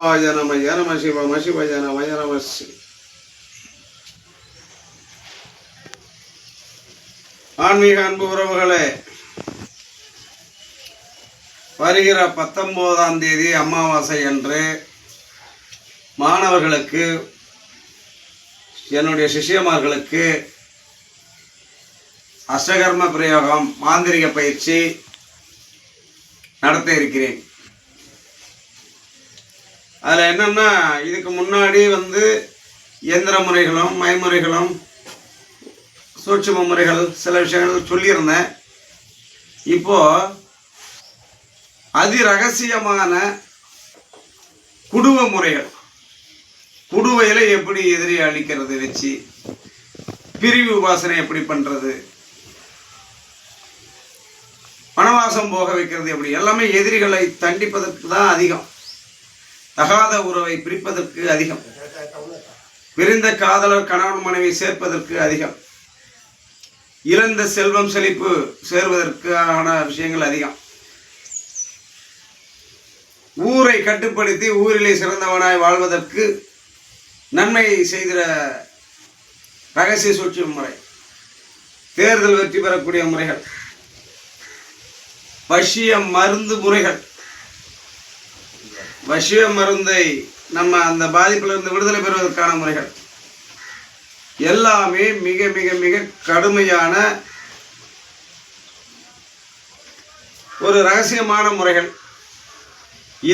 நம நம சிவய நம நம ஆன்மீக அன்பு உறவுகளே வருகிற பத்தொன்பதாம் தேதி அமாவாசை அன்று மாணவர்களுக்கு என்னுடைய சிஷ்யமார்களுக்கு அஷ்டகர்ம பிரயோகம் மாந்திரிக பயிற்சி நடத்த இருக்கிறேன். அதில் என்னென்னா இதுக்கு முன்னாடி வந்து இயந்திர முறைகளும் மைமுறைகளும் சூட்சும முறைகள் சில விஷயங்கள் சொல்லியிருந்தேன். இப்போது அதி ரகசியமான குடுவ முறைகள். குடுவையில் எப்படி எதிரி அழிக்கிறது வச்சு பிரிவு உபாசனை எப்படி பண்ணுறது வனவாசம் போக வைக்கிறது எப்படி எல்லாமே எதிரிகளை தண்டிப்பதற்கு தான் அதிகம். தகாத உறவை பிரிப்பதற்கு அதிகம். பிரிந்த காதலர் கணவன் மனைவி சேர்ப்பதற்கு அதிகம். இழந்த செல்வம் செழிப்பு சேர்வதற்கான விஷயங்கள் அதிகம். ஊரை கட்டுப்படுத்தி ஊரிலே சிறந்தவனாய் வாழ்வதற்கு நன்மை செய்கிற ரகசிய சூழ்ச்சி முறை. தேர்தல் வெற்றி பெறக்கூடிய முறைகள். வசிய மருந்து முறைகள். வசிய மருந்தை நம்ம அந்த பாதிப்பிலிருந்து விடுதலை பெறுவதற்கான முறைகள். எல்லாமே மிக மிக மிக கடுமையான ஒரு ரகசியமான முறைகள்.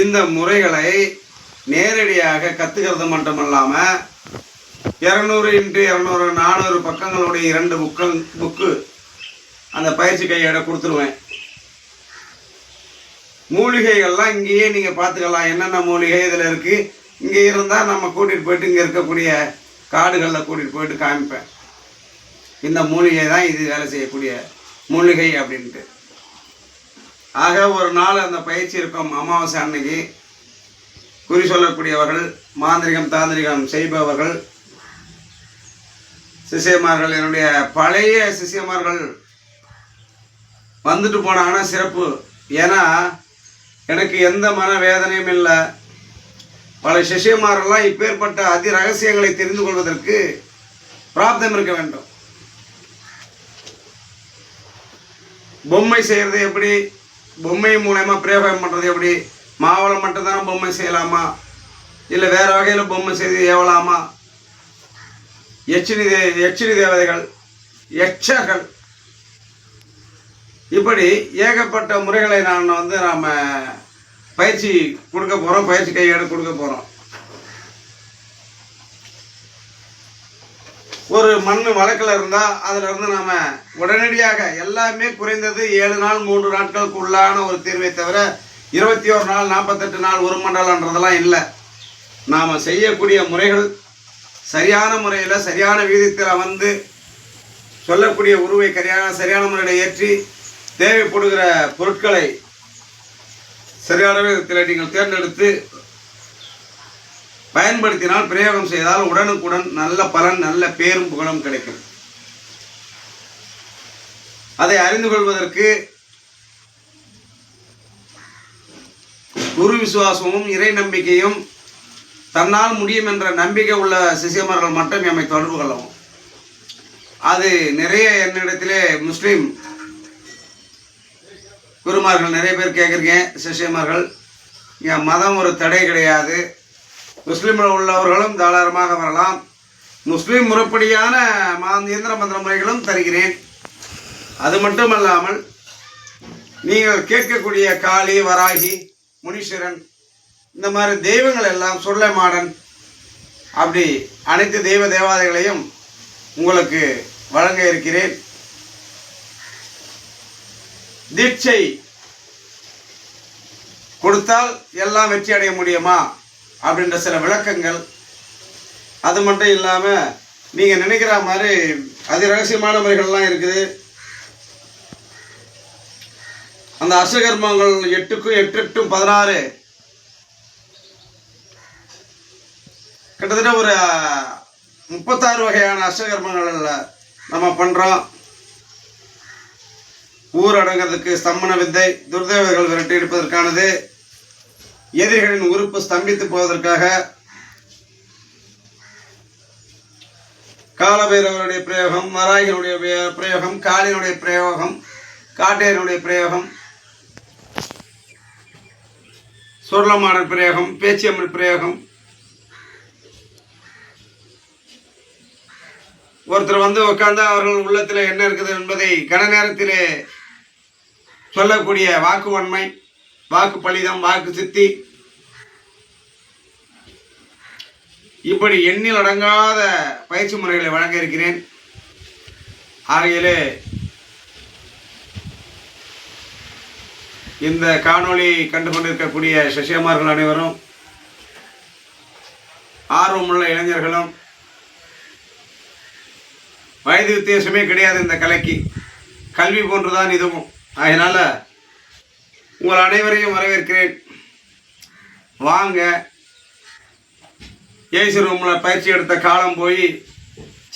இந்த முறைகளை நேரடியாக கத்துக்கிறது மட்டுமல்லாமல் இரநூறு இன்ட்டு இரநூறு நானூறு பக்கங்களுடைய இரண்டு புக்கள் புக்கு அந்த பயிற்சி கையோட கொடுத்துருவேன். மூலிகைகள்லாம் இங்கேயே நீங்கள் பார்த்துக்கலாம். என்னென்ன மூலிகை இதில் இருக்குது இங்கே இருந்தால் நம்ம கூட்டிகிட்டு போயிட்டு இங்கே இருக்கக்கூடிய காடுகளில் கூட்டிகிட்டு போயிட்டு காமிப்பேன். இந்த மூலிகை தான் இது வேலை செய்யக்கூடிய மூலிகை அப்படின்ட்டு. ஆக ஒரு நாள் அந்த பயிற்சி இருக்கும் அமாவாசை அன்னைக்கு குறி சொல்லக்கூடியவர்கள் மாந்திரிகம் தாந்திரிகம் செய்பவர்கள் சிசியமார்கள் என்னுடைய பழைய சிசியமார்கள் வந்துட்டு போனாங்கன்னா சிறப்பு. ஏன்னா எனக்கு எந்த மன வேதனையும் இல்லை. பல சிஷியமாரெல்லாம் இப்பேற்பட்ட அதி ரகசியங்களை தெரிந்து கொள்வதற்கு பிராப்தம் இருக்க வேண்டும். பொம்மை செய்கிறது எப்படி? பொம்மை மூலயமா பிரயோகம் பண்ணுறது எப்படி? மாவளம் மட்டும்தானே பொம்மை செய்யலாமா? இல்லை வேறு வகையில் பொம்மை செய்து ஏவலாமா? எச்சினி தே எச்சினி தேவதைகள் எச்சர்கள் இப்படி ஏகப்பட்ட முறைகளை நான் வந்து நாம் பயிற்சி கொடுக்க போகிறோம் பயிற்சி கையேடு கொடுக்க போகிறோம் ஒரு மண் வழக்கில் இருந்தால் அதில் இருந்து நாம் உடனடியாக எல்லாமே குறைந்தது ஏழு நாள் மூன்று நாட்களுக்கு உள்ளான ஒரு தீர்வை தவிர இருபத்தி ஒரு நாள் நாற்பத்தெட்டு நாள் ஒரு மண்டலன்றதெல்லாம் இல்லை. நாம் செய்யக்கூடிய முறைகள் சரியான முறையில் சரியான விகிதத்தில் வந்து சொல்லக்கூடிய உருவை சரியான சரியான முறையில் ஏற்றி தேவைப்படுகிற பொருட்களை சரியான விதத்தில் நீங்கள் தேர்ந்தெடுத்து பயன்படுத்தினால் பிரயோகம் செய்தால் உடனுக்குடன் நல்ல பலன் நல்ல பேரும் புகழும் கிடைக்கும். அதை அறிந்து கொள்வதற்கு குரு விசுவாசமும் இறை நம்பிக்கையும் தன்னால் முடியும் என்ற நம்பிக்கை உள்ள சிசியமர்கள் மட்டும் எம்மை தொடர்பு கொள்ளவும். அது நிறைய என்னிடத்திலே முஸ்லீம் குருமார்கள் நிறைய பேர் கேட்குறீங்க சிஷியமார்கள். என் மதம் ஒரு தடை கிடையாது. முஸ்லீமில் உள்ளவர்களும் தாராளமாக வரலாம். முஸ்லீம் முறைப்படியான மாந்தியந்திர மந்திர முறைகளும் தருகிறேன். அது மட்டுமல்லாமல் நீங்கள் கேட்கக்கூடிய காளி வராகி முனீஸ்வரன் இந்த மாதிரி தெய்வங்கள் எல்லாம் சுருளைமாடன் அப்படி அனைத்து தெய்வ தேவாதைகளையும் உங்களுக்கு வழங்க இருக்கிறேன். தீட்சை கொடுத்தால் எல்லாம் வெற்றி அடைய முடியுமா? அப்படின்ற சில விளக்கங்கள். அது மட்டும் இல்லாமல் நீங்கள் நினைக்கிற மாதிரி அதி ரகசியமான முறைகள்லாம் இருக்குது. அந்த அஷ்டகர்மங்கள் எட்டுக்கும் எட்டு எட்டும் பதினாறு. கிட்டத்தட்ட ஒரு முப்பத்தாறு வகையான அஷ்டகர்மங்கள் நம்ம பண்ணுறோம் ஊர் ஸ்தம்பன வித்தை துர்தேவர்கள் விரட்டி எடுப்பதற்கானது எதிரிகளின் உறுப்பு ஸ்தம்பித்து போவதற்காக காலபைரவருடைய பிரயோகம் மராயினுடைய பிரயோகம் காளினுடைய பிரயோகம் காட்டையனுடைய பிரயோகம் சுருளமாடல் பிரயோகம் பேச்சியம்மன் பிரயோகம். ஒருத்தர் வந்து உட்கார்ந்தா அவர்கள் உள்ளத்தில் என்ன இருக்குது என்பதை கன நேரத்திலே சொல்லக்கூடிய வாக்குவன்மை வாக்கு பலிதம் வாக்கு சித்தி. இப்படி எண்ணில் அடங்காத பயிற்சி முறைகளை வழங்க இருக்கிறேன். ஆகையிலே இந்த காணொளி கண்டு கொண்டிருக்கக்கூடிய சசியமார்கள் அனைவரும் ஆர்வமுள்ள இளைஞர்களும் வயது வித்தியாசமே கிடையாது இந்த கலைக்கு. கல்வி போன்றுதான் இதுவும். அதனால் உங்கள் அனைவரையும் வரவேற்கிறேன். வாங்க. ஏசி ரூமில் பயிற்சி எடுத்த காலம் போய்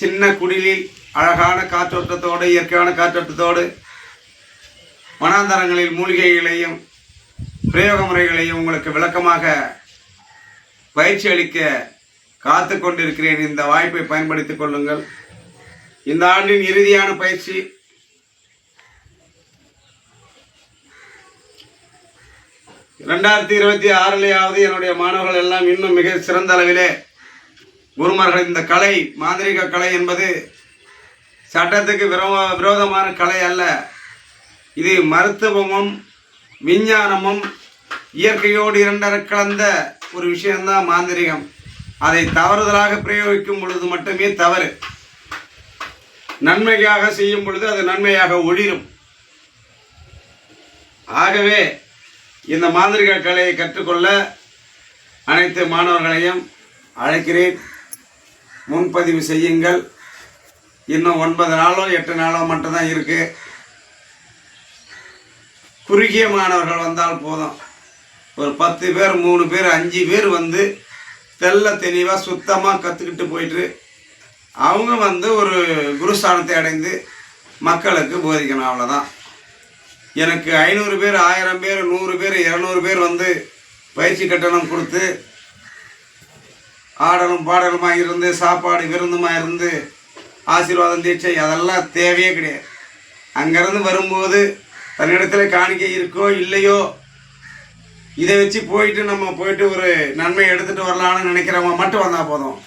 சின்ன குடிலில் அழகான காற்றோட்டத்தோடு இயற்கையான காற்றோட்டத்தோடு வனாந்தரங்களில் மூலிகைகளையும் பிரயோக முறைகளையும் உங்களுக்கு விளக்கமாக பயிற்சி அளிக்க காத்து கொண்டிருக்கிறேன் இந்த வாய்ப்பை பயன்படுத்திக் கொள்ளுங்கள். இந்த ஆண்டின் இறுதியான பயிற்சி ரெண்டாயிரத்தி இருபத்தி ஆறுலையாவது என்னுடைய மாணவர்கள் எல்லாம் இன்னும் மிக சிறந்த அளவிலே குருமார்கள். இந்த கலை மாந்திரிக கலை என்பது சட்டத்துக்கு விரோ விரோதமான கலை அல்ல. இது மருத்துவமும் விஞ்ஞானமும் இயற்கையோடு இரண்டர கலந்த ஒரு விஷயம்தான் மாந்திரிகம். அதை தவறுதலாக பிரயோகிக்கும் பொழுது மட்டுமே தவறு. நன்மைக்காக செய்யும் பொழுது அது நன்மையாக ஒளிரும் ஆகவே இந்த மாந்திரிக கலையை கற்றுக்கொள்ள அனைத்து மாணவர்களையும் அழைக்கிறேன். முன்பதிவு செய்யுங்கள். இன்னும் ஒன்பது நாளோ எட்டு நாளோ மட்டும்தான் இருக்குது குறுகிய மாணவர்கள் வந்தால் போதும். ஒரு பத்து பேர் மூணு பேர் அஞ்சு பேர் வந்து தெல்ல தெளிவாக சுத்தமாக கற்றுக்கிட்டு போயிட்டு அவங்க வந்து ஒரு குருஸ்தானத்தை அடைந்து மக்களுக்கு போதிக்கணும். அவ்வளோதான் எனக்கு ஐநூறு பேர் ஆயிரம் பேர் நூறு பேர் இரநூறு பேர் வந்து பயிற்சி கட்டணம் கொடுத்து ஆடலும் பாடலுமா இருந்து சாப்பாடு விருந்துமா இருந்து ஆசீர்வாதம் தீட்சை அதெல்லாம் தேவையே கிடையாது. அங்கேருந்து வரும்போது தன்னிடத்தில் காணிக்கை இருக்கோ இல்லையோ இதை வச்சு போயிட்டு நம்ம போயிட்டு ஒரு நன்மை எடுத்துகிட்டு வரலான்னு நினைக்கிறவங்க மட்டும் வந்தால் போதும்.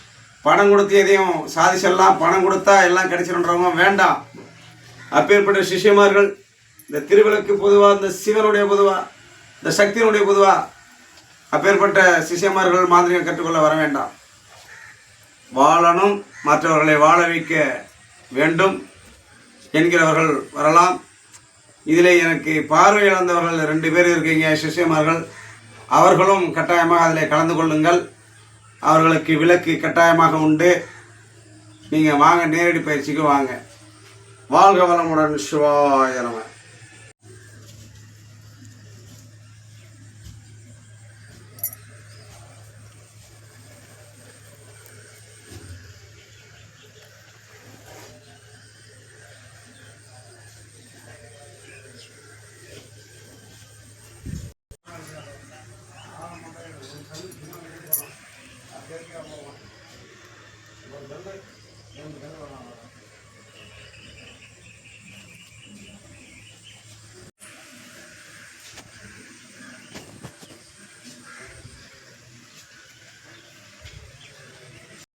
பணம் கொடுத்து எதையும் சாதிச்சிடலாம். பணம் கொடுத்தா எல்லாம் கிடைச்சிடுன்றவங்க வேண்டாம். அப்பேற்பட்ட சிஷ்யமார்கள் இந்த திருவிளக்கு பொதுவாக இந்த சிவனுடைய பொதுவா இந்த சக்தியினுடைய பொதுவா அப்பேற்பட்ட சிஷியமார்கள் மாதிரியை கற்றுக்கொள்ள வர வேண்டாம். வாழணும் மற்றவர்களை வாழ வைக்க வேண்டும் என்கிறவர்கள் வரலாம். இதில் எனக்கு பார்வை இழந்தவர்கள் ரெண்டு பேர் இருக்கீங்க சிஷ்யமார்கள். அவர்களும் கட்டாயமாக அதில் கலந்து கொள்ளுங்கள். அவர்களுக்கு விலக்கு கட்டாயமாக உண்டு. நீங்கள் வாங்க நேரடி பயிற்சிக்கு வாங்க. வாழ்க வளமுடன் சிவாய அங்கே இருக்க ஒரு நல்ல